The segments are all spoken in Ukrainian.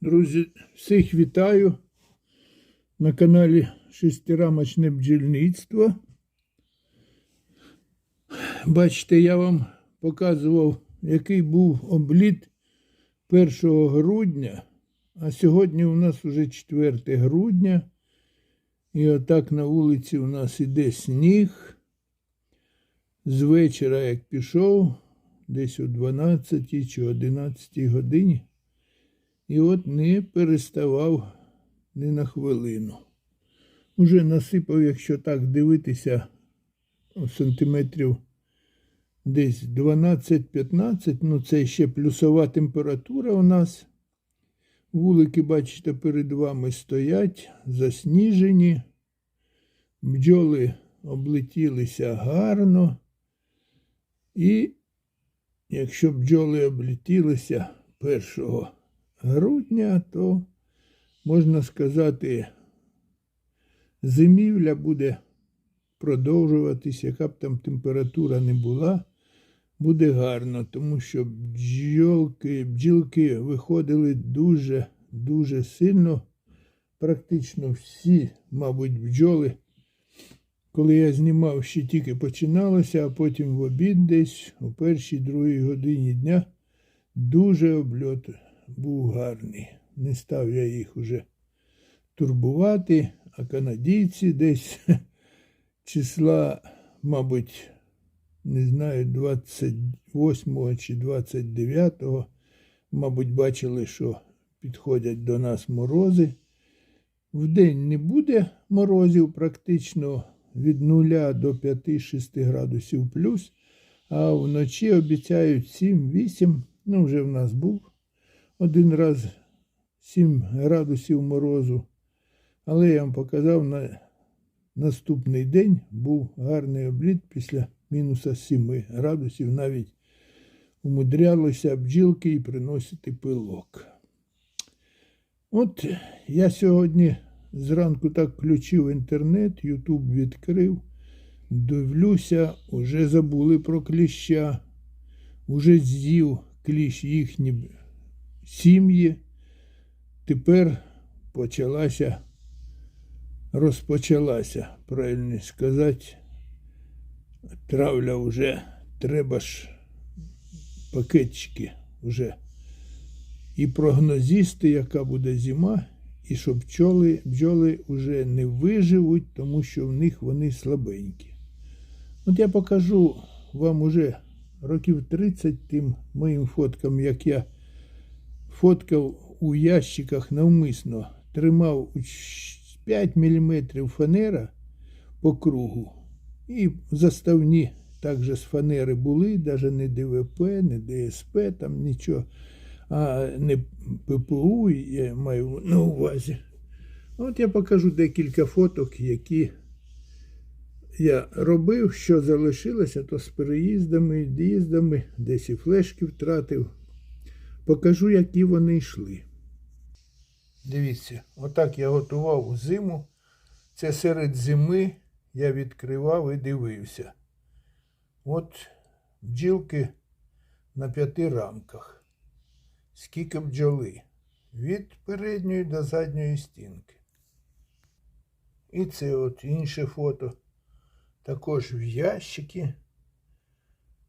Друзі, всіх вітаю на каналі Шестирамочне бджільництво. Бачите, я вам показував, який був обліт 1 грудня, а сьогодні у нас вже 4 грудня. І отак на вулиці у нас іде сніг. З вечора, як пішов, десь о 12 чи 11 годині. І от не переставав ні на хвилину. Уже насипав, якщо так дивитися, сантиметрів десь 12-15, ну це ще плюсова температура у нас. Вулики, бачите, перед вами стоять, засніжені. Бджоли облетілися гарно. І якщо бджоли облетілися 1 грудня, то можна сказати, зимівля буде продовжуватись, яка б там температура не була, буде гарно, тому що бджолки, бджілки виходили дуже, дуже сильно. Практично всі, мабуть, бджоли. Коли я знімав, ще тільки починалося, а потім в обід десь у першій другій годині дня дуже обльот був гарний. Не став я їх уже турбувати, а канадійці десь числа, мабуть, не знаю, 28 чи 29, мабуть, бачили, що підходять до нас морози. Вдень не буде морозів практично від 0 до 5-6 градусів плюс, а вночі обіцяють 7-8, ну вже в нас був один раз 7 градусів морозу. Але я вам показав на наступний день був гарний обліт після мінуса 7 градусів. Навіть умудрялися бджілки і приносити пилок. От я сьогодні зранку так включив інтернет, Ютуб відкрив, дивлюся, уже забули про кліща, уже з'їв кліщ їхні сім'ї. Тепер почалася, розпочалася, правильно сказати, травля вже, треба ж пакетчики вже. І прогнозісти, яка буде зима, і що бджоли, бджоли вже не виживуть, тому що в них вони слабенькі. От я покажу вам уже років 30 тим моїм фоткам, як я фоткав у ящиках навмисно, тримав 5 мм фанера по кругу. І заставні також з фанери були, навіть не ДВП, не ДСП, там нічого а не ППУ, я маю на увазі. От я покажу декілька фоток, які я робив, що залишилося, то з переїздами, від'їздами, десь і флешки втратив. Покажу, які вони йшли. Дивіться, отак я готував зиму. Це серед зими я відкривав і дивився. От бджілки на п'яти рамках скільки бджоли від передньої до задньої стінки. І це от інше фото. Також в ящики.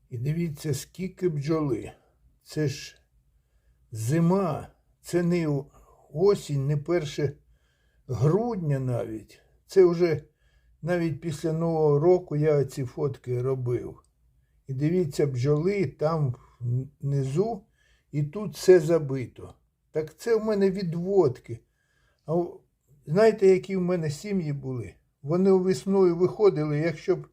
І дивіться, скільки бджоли. Це ж зима, це не осінь, не перше грудня навіть. Це вже навіть після Нового року я ці фотки робив. І дивіться, бджоли там внизу і тут все забито. Так це в мене відводки. А знаєте, які в мене сім'ї були? Вони весною виходили, якщо б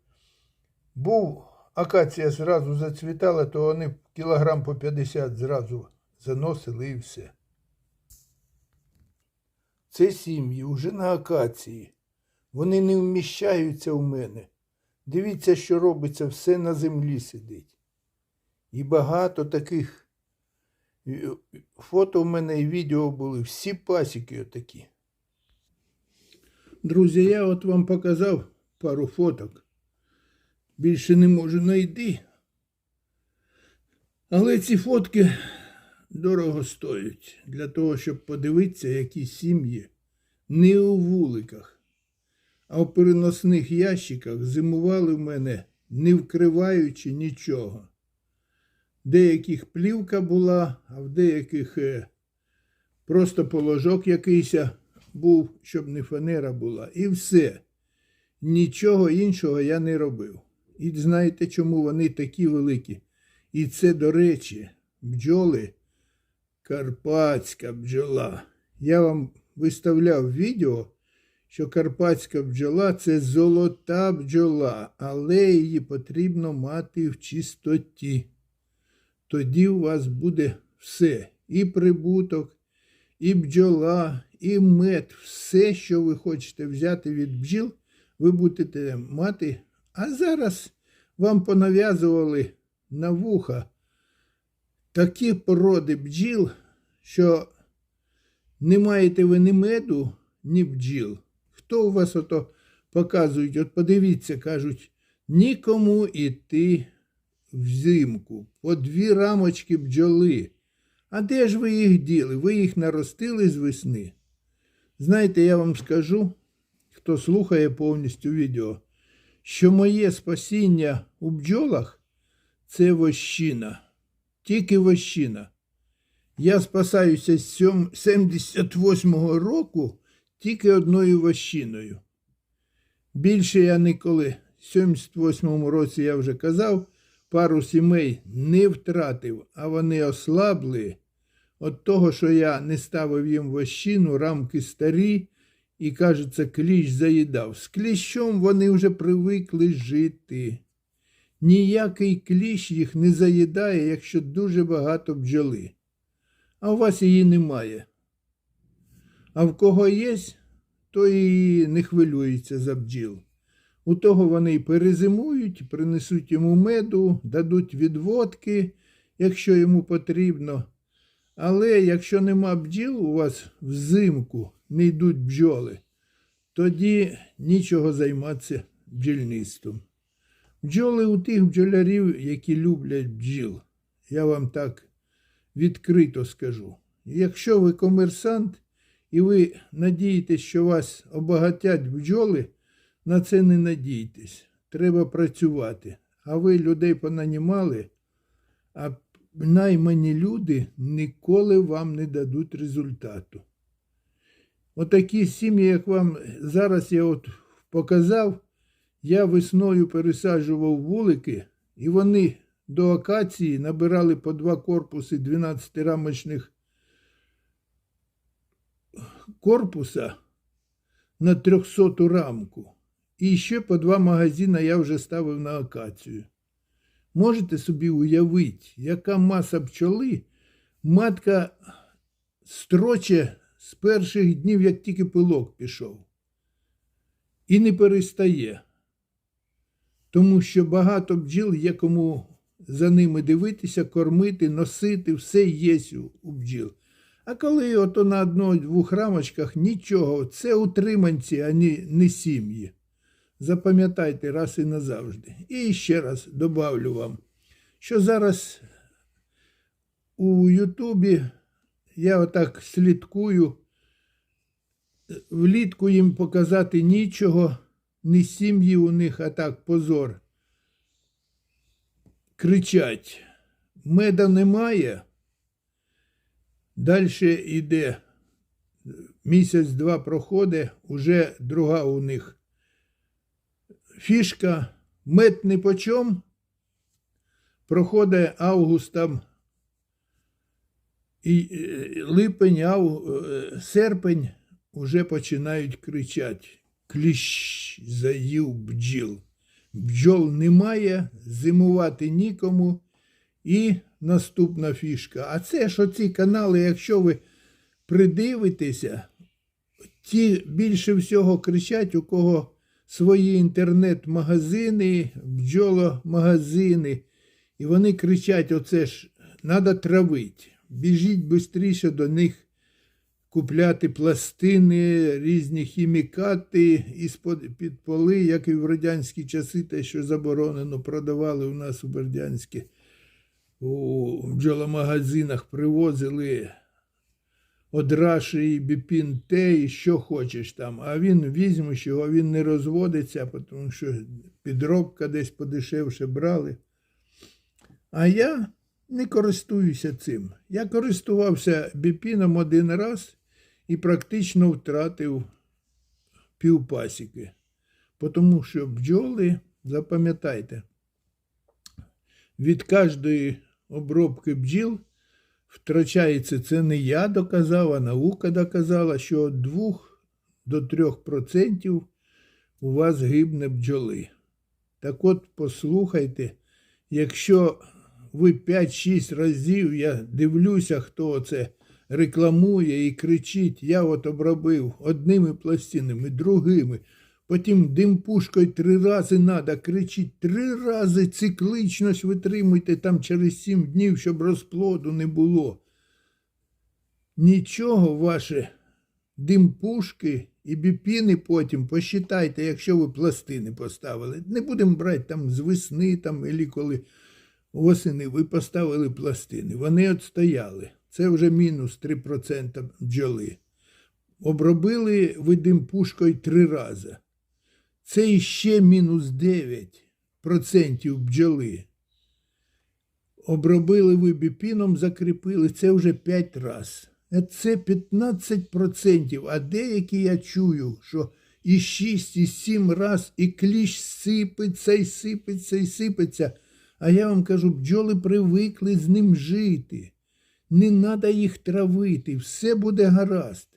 був акація зразу зацвітала, то вони кілограм по 50 зразу заносили і все. Це сім'ї вже на акації. Вони не вміщаються в мене. Дивіться, що робиться, все на землі сидить. І багато таких Фото в мене і відео були, всі пасіки отакі. Друзі, я от вам показав пару фоток. Більше не можу знайти. Але ці фотки дорого стоять для того, щоб подивитися, які сім'ї не у вуликах, а в переносних ящиках зимували в мене, не вкриваючи нічого. Деяких плівка була, а в деяких е, просто положок якийсь був, щоб не фанера була. І все. Нічого іншого я не робив. І знаєте, чому вони такі великі? І це, до речі, бджоли карпатська бджола. Я вам виставляв відео, що карпатська бджола це золота бджола, але її потрібно мати в чистоті. Тоді у вас буде все. І прибуток, і бджола, і мед, все, що ви хочете взяти від бджіл, ви будете мати. А зараз вам понав'язували на вуха такі породи бджіл, що не маєте ви ні меду, ні бджіл. Хто у вас ото показують? От подивіться, кажуть, нікому іти взимку, по дві рамочки бджоли. А де ж ви їх діли? Ви їх наростили з весни. Знаєте, я вам скажу, хто слухає повністю відео, що моє спасіння у бджолах це вощина. Тільки вощина. Я спасаюся з 78-го року тільки одною вощиною. Більше я ніколи. В 78-му році я вже казав, пару сімей не втратив, а вони ослабли від того, що я не ставив їм вощину, рамки старі, і, кажеться, кліщ заїдав. З кліщом вони вже привикли жити. Ніякий кліщ їх не заїдає, якщо дуже багато бджоли. А у вас її немає. А в кого є, то і не хвилюється за бджіл. У того вони й перезимують, принесуть йому меду, дадуть відводки, якщо йому потрібно. Але якщо нема бджіл у вас взимку, не йдуть бджоли, тоді нічого займатися бджільництвом. Бджоли у тих бджолярів, які люблять бджіл. Я вам так відкрито скажу. Якщо ви комерсант і ви надієтесь, що вас обагатять бджоли, на це не надійтесь. Треба працювати. А ви людей понанімали, а наймані люди ніколи вам не дадуть результату. Отакі сім'ї, як вам зараз я от показав, я весною пересаджував вулики, і вони до акації набирали по два корпуси 12-рамочних корпуса на 300 рамку. І ще по два магазини я вже ставив на акацію. Можете собі уявити, яка маса пчоли матка строче з перших днів, як тільки пилок пішов. І не перестає. Тому що багато бджіл є кому за ними дивитися, кормити, носити, все є у- бджіл. А коли ото на одно-двох рамочках нічого, це утриманці, а не, не сім'ї. Запам'ятайте раз і назавжди. І ще раз добавлю вам, що зараз у Ютубі я отак слідкую, влітку їм показати нічого, не сім'ї у них, а так позор. Кричать, меда немає. Далі йде місяць-два проходить, уже друга у них фішка мед не почом. Проходить август там і е, липень, ав, е, серпень уже починають кричати. Кліщ заїв бджіл. Бджол немає, зимувати нікому. І наступна фішка. А це ж оці канали, якщо ви придивитеся, ті більше всього кричать, у кого свої інтернет-магазини, бджоломагазини. І вони кричать: оце ж треба травити. Біжіть швидше до них купляти пластини, різні хімікати із-під поли, як і в радянські часи, те, що заборонено, продавали у нас у Бердянське. у бджоломагазинах привозили од Раші і Біпін те, і що хочеш там. А він візьмеш його, він не розводиться, тому що підробка десь подешевше брали. А я не користуюся цим. Я користувався біпіном один раз і практично втратив півпасіки. Тому що бджоли, запам'ятайте, від кожної обробки бджіл втрачається, це не я доказав, а наука доказала, що від 2 до 3% у вас гибне бджоли. Так от послухайте, якщо ви 5-6 разів, я дивлюся, хто це рекламує і кричить, я от обробив одними пластинами, другими. Потім димпушкою три рази надо, кричить три рази цикличність витримуйте там через сім днів, щоб розплоду не було. Нічого ваше димпушки і біпіни потім посчитайте, якщо ви пластини поставили. Не будемо брати там з весни там, коли восени ви поставили пластини. Вони отстояли. Це вже мінус 3% бджоли. Обробили ви димпушкою три рази. Це іще мінус 9% бджоли. Обробили ви біпіном, закріпили, це вже 5 разів. Це 15%. А деякі я чую, що і 6, і 7 раз, і кліщ сипеться, і сипеться, і сипеться. А я вам кажу, бджоли привикли з ним жити. Не треба їх травити, все буде гаразд.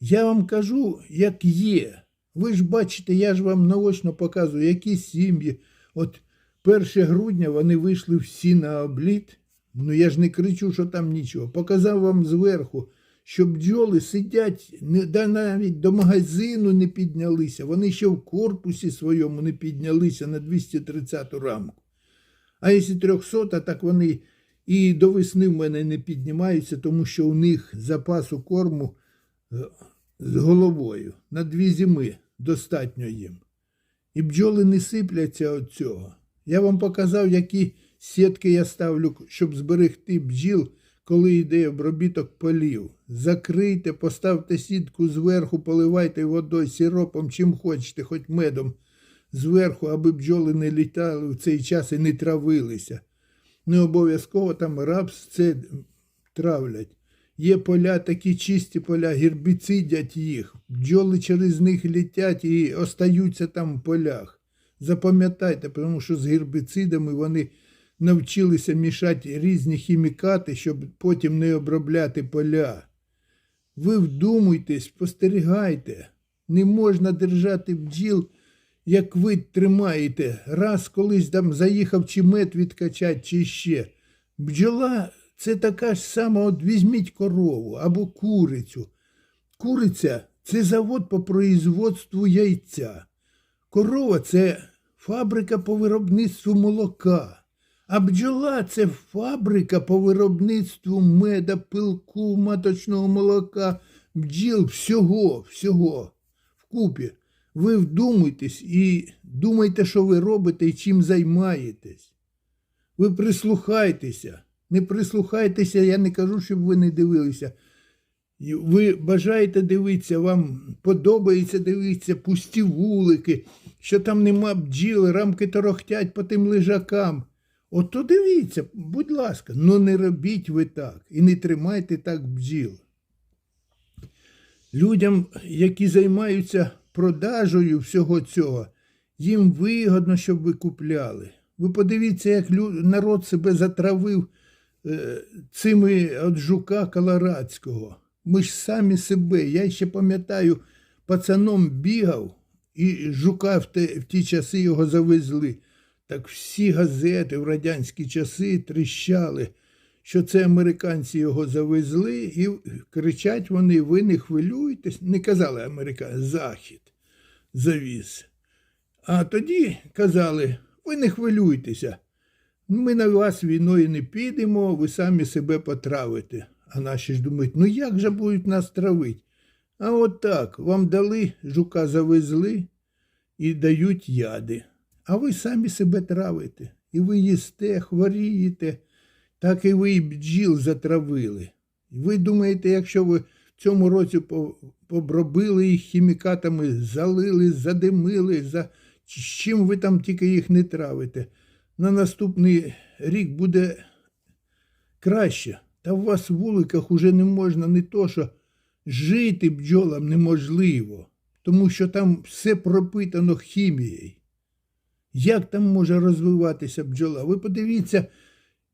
Я вам кажу, як є. Ви ж бачите, я ж вам наочно показую, які сім'ї. От 1 грудня вони вийшли всі на обліт. Ну я ж не кричу, що там нічого. Показав вам зверху, що бджоли сидять, не, навіть до магазину не піднялися. Вони ще в корпусі своєму не піднялися на 230 рамку. А якщо 300, так вони і до весни в мене не піднімаються, тому що у них запасу корму е, з головою на дві зими достатньо їм. І бджоли не сипляться від цього. Я вам показав, які сітки я ставлю, щоб зберегти бджіл, коли йде обробіток полів. Закрийте, поставте сітку зверху, поливайте водою, сиропом, чим хочете, хоч медом зверху, аби бджоли не літали в цей час і не травилися. Не обов'язково там рапс це травлять. Є поля, такі чисті поля, гербіцидять їх. Бджоли через них літять і остаються там в полях. Запам'ятайте, тому що з гербіцидами вони навчилися мішати різні хімікати, щоб потім не обробляти поля. Ви вдумуйтесь, спостерігайте. Не можна держати бджіл, як ви тримаєте. Раз колись там заїхав чи мед відкачать, чи ще. Бджола це така ж сама, от візьміть корову або курицю. Куриця це завод по производству яйця. Корова це фабрика по виробництву молока. А бджола це фабрика по виробництву меда, пилку, маточного молока, бджіл, всього, всього вкупі. Ви вдумайтесь і думайте, що ви робите і чим займаєтесь. Ви прислухайтеся. Не прислухайтеся, я не кажу, щоб ви не дивилися. Ви бажаєте дивитися, вам подобається дивитися пусті вулики, що там нема бджіл, рамки торохтять по тим лежакам. Ото дивіться, будь ласка, ну не робіть ви так і не тримайте так бджіл. Людям, які займаються продажею всього цього, їм вигодно, щоб ви купляли. Ви подивіться, як народ себе затравив е, цими от жука Колорадського. Ми ж самі себе. Я ще пам'ятаю, пацаном бігав і жука в, те, в ті часи його завезли. Так всі газети в радянські часи тріщали, що це американці його завезли, і кричать вони: ви не хвилюйтесь. Не казали американці, Захід завіз. А тоді казали, ви не хвилюйтеся, ми на вас війною не підемо, ви самі себе потравите. А наші ж думають, ну як же будуть нас травити? А от так, вам дали, жука завезли і дають яди. А ви самі себе травите. І ви їсте, хворієте, так і ви і бджіл затравили. Ви думаєте, якщо ви в цьому році по- побробили їх хімікатами, залили, задимили, за... чим ви там тільки їх не травите, на наступний рік буде краще. Та в вас в вуликах уже не можна не то, що жити бджолам неможливо, тому що там все пропитано хімією. Як там може розвиватися бджола? Ви подивіться,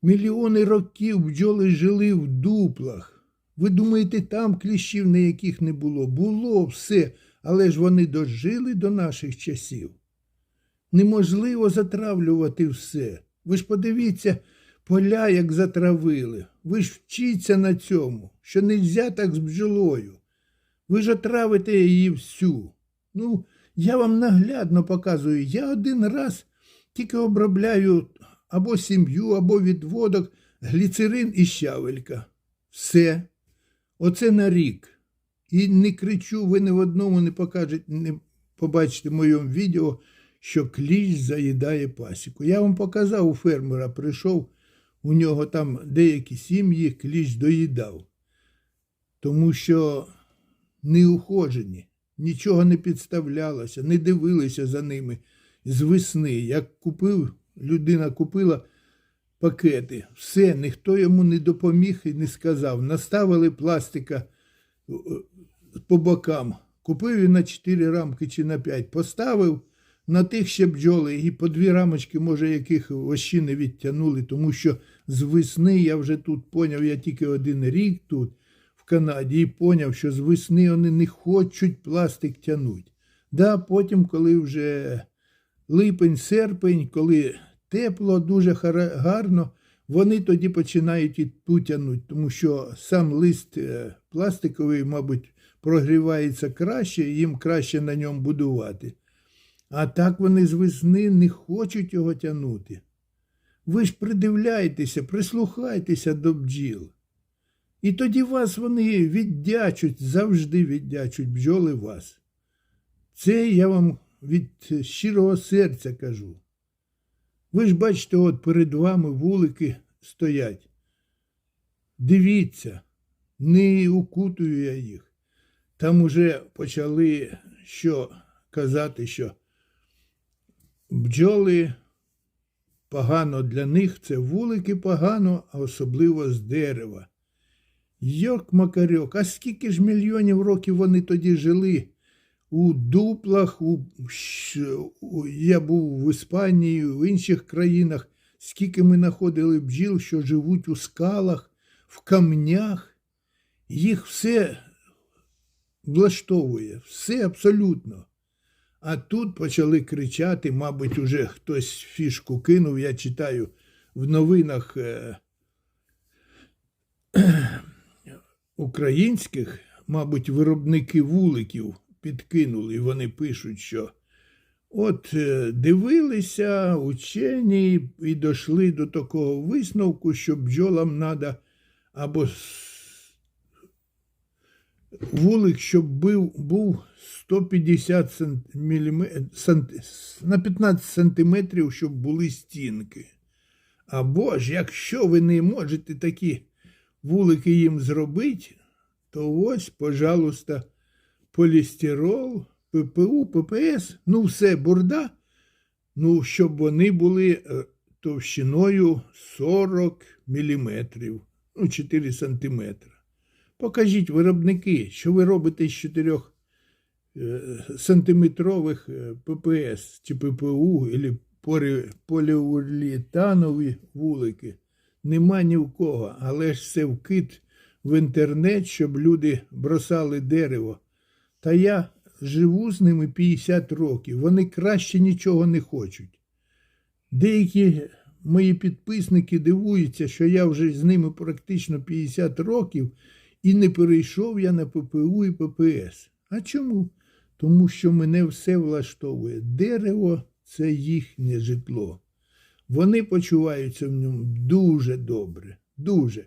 мільйони років бджоли жили в дуплах. Ви думаєте, там кліщів ніяких не було? Було все, але ж вони дожили до наших часів. Неможливо затравлювати все. Ви ж подивіться, поля як затравили. Ви ж вчіться на цьому, що не так з бджолою. Ви ж отравите її всю. Ну, я вам наглядно показую. Я один раз тільки обробляю або сім'ю, або відводок, гліцерин і щавелька. Все. Оце на рік. І не кричу, ви ні в одному не покажете, не побачите в моєму відео, що кліщ заїдає пасіку. Я вам показав у фермера, прийшов, у нього там деякі сім'ї кліщ доїдав. Тому що не ухожені, нічого не підставлялося, не дивилися за ними з весни. Як купив, людина купила пакети, все, ніхто йому не допоміг і не сказав. Наставили пластика е, по бокам. Купив він на 4 рамки чи на 5, поставив на тих ще бджоли і по дві рамочки, може, яких вощі не відтягнули, тому що з весни я вже тут поняв, я тільки один рік тут в Канаді і поняв, що з весни вони не хочуть пластик тягнути. Да, потім, коли вже липень, серпень, коли тепло, дуже гарно, вони тоді починають і ту тягнути, тому що сам лист е, пластиковий, мабуть, прогрівається краще, їм краще на ньому будувати. А так вони з весни не хочуть його тягнути. Ви ж придивляйтеся, прислухайтеся до бджіл. І тоді вас вони віддячуть, завжди віддячуть бджоли вас. Це я вам від щирого серця кажу. Ви ж бачите, от перед вами вулики стоять. Дивіться, не укутую я їх. Там уже почали що казати, що бджоли погано для них, це вулики погано, а особливо з дерева. Йок макарьок, а скільки ж мільйонів років вони тоді жили? У дуплах, у, я був в Іспанії, в інших країнах, скільки ми знаходили бджіл, що живуть у скалах, в камнях. Їх все влаштовує, все абсолютно. А тут почали кричати, мабуть, уже хтось фішку кинув, я читаю в новинах е, українських, мабуть, виробники вуликів підкинули, вони пишуть, що от е, дивилися учені і дійшли до такого висновку, що бджолам треба або вулик, щоб був, був 150 см, на 15 сантиметрів, щоб були стінки. Або ж, якщо ви не можете такі вулики їм зробити, то ось, пожалуйста, полістирол, ППУ, ППС, ну все, бурда, ну, щоб вони були е, товщиною 40 міліметрів, ну, 4 сантиметри. Покажіть виробники, що ви робите з 4 е, сантиметрових е, ППС чи ППУ, або поліуретанові вулики. Нема ні в кого, але ж це вкид в інтернет, щоб люди бросали дерево. Та я живу з ними 50 років, вони краще нічого не хочуть. Деякі мої підписники дивуються, що я вже з ними практично 50 років і не перейшов я на ППУ і ППС. А чому? Тому що мене все влаштовує. Дерево це їхнє житло. Вони почуваються в ньому дуже добре, дуже.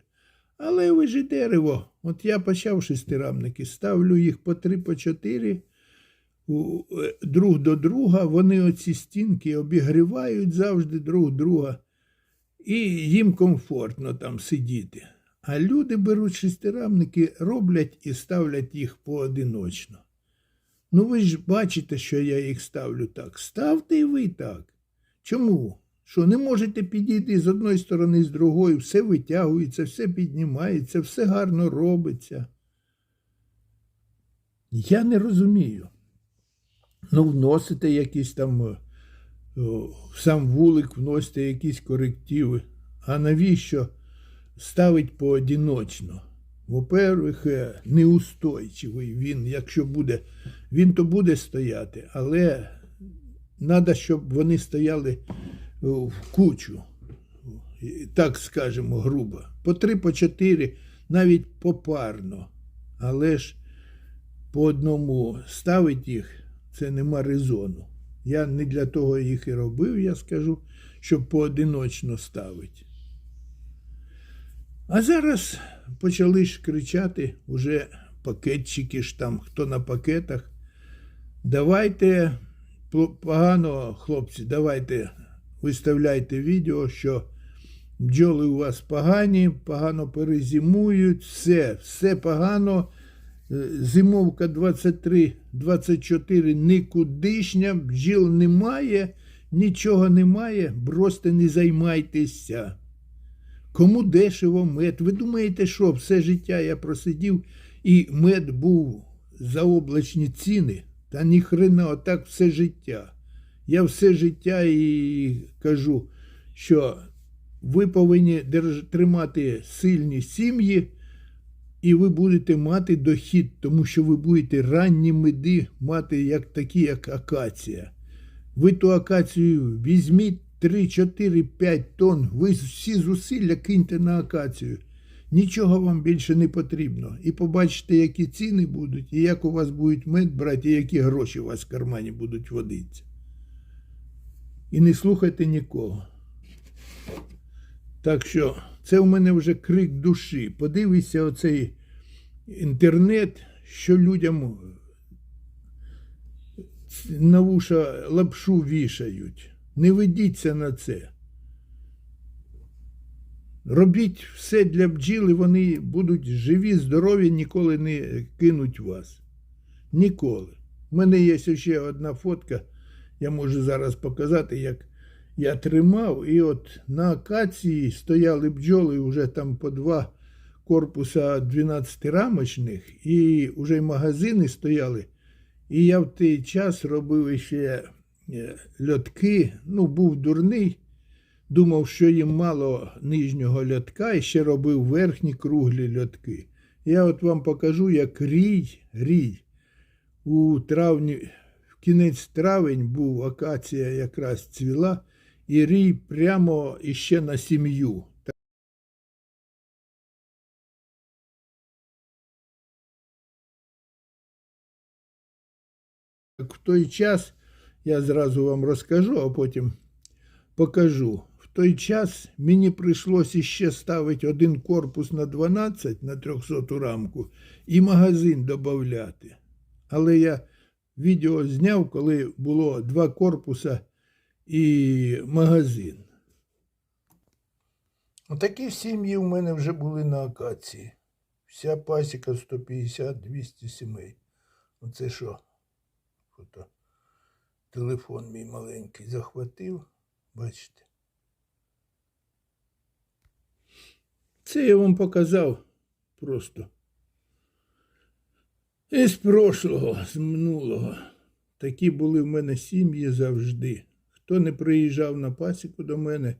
Але ви ж дерево. От я почав шестирамники, ставлю їх по три, по чотири е, друг до друга. Вони оці стінки обігрівають завжди друг друга. і їм комфортно там сидіти. А люди беруть шестирамники, роблять і ставлять їх поодиночно. Ну ви ж бачите, що я їх ставлю так. Ставте і ви так. Чому? Що не можете підійти з одної сторони, з другої, все витягується, все піднімається, все гарно робиться. Я не розумію. Ну, вносите якісь там е, в сам вулик, вносите якісь корективи. А навіщо ставить поодиночно? Во-первых, неустойчивий він, якщо буде, він то буде стояти, але треба, щоб вони стояли в кучу, так скажемо, грубо. По три, по чотири, навіть попарно. Але ж по одному ставить їх, це нема резону. Я не для того їх і робив, я скажу, щоб поодиночно ставити. А зараз почали ж кричати уже пакетчики ж там, хто на пакетах. Давайте погано, хлопці, давайте виставляйте відео, що бджоли у вас погані, погано перезимують, все, все погано. Е, Зимовка 23-24 нікудишня, бджіл немає, нічого немає, просто не займайтеся. Кому дешево мед? Ви думаєте, що все життя я просидів і мед був за облачні ціни? Та ніхрена, отак все життя. Я все життя і кажу, що ви повинні тримати сильні сім'ї, і ви будете мати дохід, тому що ви будете ранні меди мати як такі, як акація. Ви ту акацію візьміть 3, 4, 5 тонн, ви всі зусилля киньте на акацію. Нічого вам більше не потрібно. І побачите, які ціни будуть, і як у вас будуть мед брати, і які гроші у вас в кармані будуть водитися. І не слухайте нікого. Так що це у мене вже крик душі. Подивися оцей інтернет, що людям на вуша лапшу вішають. Не ведіться на це. Робіть все для бджіли, вони будуть живі, здорові, ніколи не кинуть вас. Ніколи. У мене є ще одна фотка, я можу зараз показати, як я тримав, і от на акації стояли бджоли вже там по два корпуса 12-рамочних, і вже й магазини стояли. І я в той час робив ще е, льотки, ну, був дурний, думав, що їм мало нижнього льотка, і ще робив верхні круглі льотки. Я от вам покажу, як рій, рій. У травні, кінець травень був акація якраз цвіла, і рій прямо іще на сім'ю. В той час я зразу вам розкажу, а потім покажу. В той час мені прийшлося іще ставити один корпус на 12 на 300 рамку і магазин додати. Але я відео зняв, коли було два корпуса і магазин. Отакі сім'ї у мене вже були на акації. Вся пасіка 150-200 сімей. Оце що? Фото. Телефон мій маленький захватив. Бачите. Це я вам показав просто. Із прошлого, з минулого. Такі були в мене сім'ї завжди. Хто не приїжджав на пасіку до мене,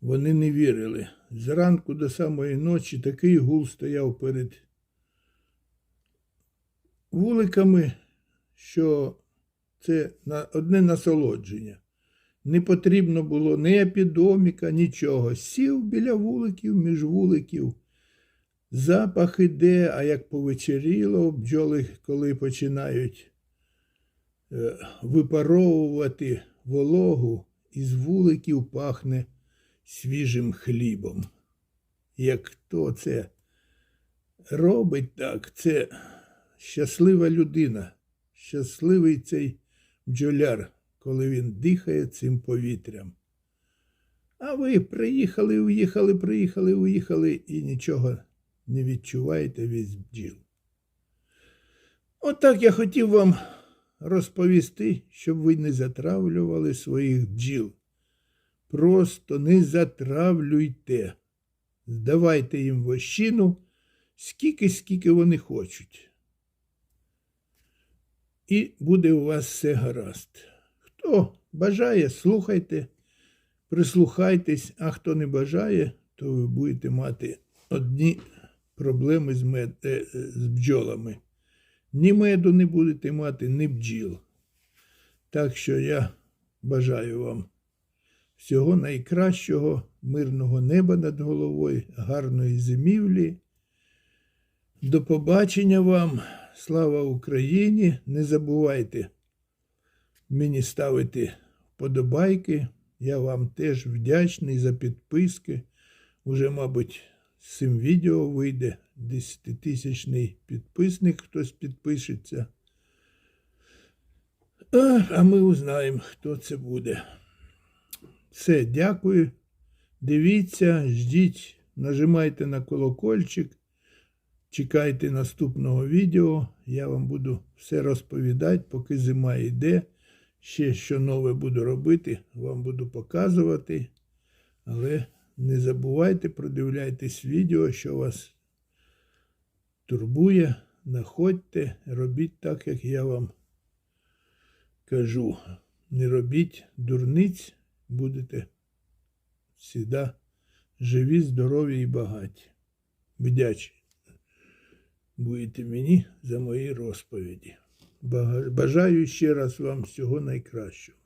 вони не вірили. Зранку до самої ночі такий гул стояв перед вуликами, що це одне насолодження. Не потрібно було ні епідоміка, нічого. Сів біля вуликів, між вуликів. Запах іде, а як повечеріло, бджоли, коли починають е, випаровувати вологу, із вуликів пахне свіжим хлібом. Як хто це робить так, це щаслива людина, щасливий цей бджоляр, коли він дихає цим повітрям. А ви приїхали, уїхали, приїхали, уїхали і нічого не відчуваєте від бджіл. Отак я хотів вам розповісти, щоб ви не затравлювали своїх бджіл. Просто не затравлюйте. Здавайте їм вощину скільки, скільки вони хочуть. І буде у вас все гаразд. Хто бажає, слухайте, прислухайтесь, а хто не бажає, то ви будете мати одні проблеми з, мед, е, е, з бджолами. Ні меду не будете мати, ні бджіл. Так що я бажаю вам всього найкращого, мирного неба над головою, гарної зимівлі. До побачення вам. Слава Україні! Не забувайте мені ставити вподобайки. Я вам теж вдячний за підписки. Уже, мабуть, з цим відео вийде 10-тисячний підписник, хтось підпишеться. А, ми узнаємо, хто це буде. Все, дякую. Дивіться, ждіть, нажимайте на колокольчик. Чекайте наступного відео. Я вам буду все розповідати, поки зима йде. Ще що нове буду робити, вам буду показувати. Але не забувайте, продивляйтесь відео, що вас турбує. Находьте, робіть так, як я вам кажу. Не робіть дурниць, будете завжди живі, здорові і багаті. Вдячні будете мені за мої розповіді. Бажаю ще раз вам всього найкращого.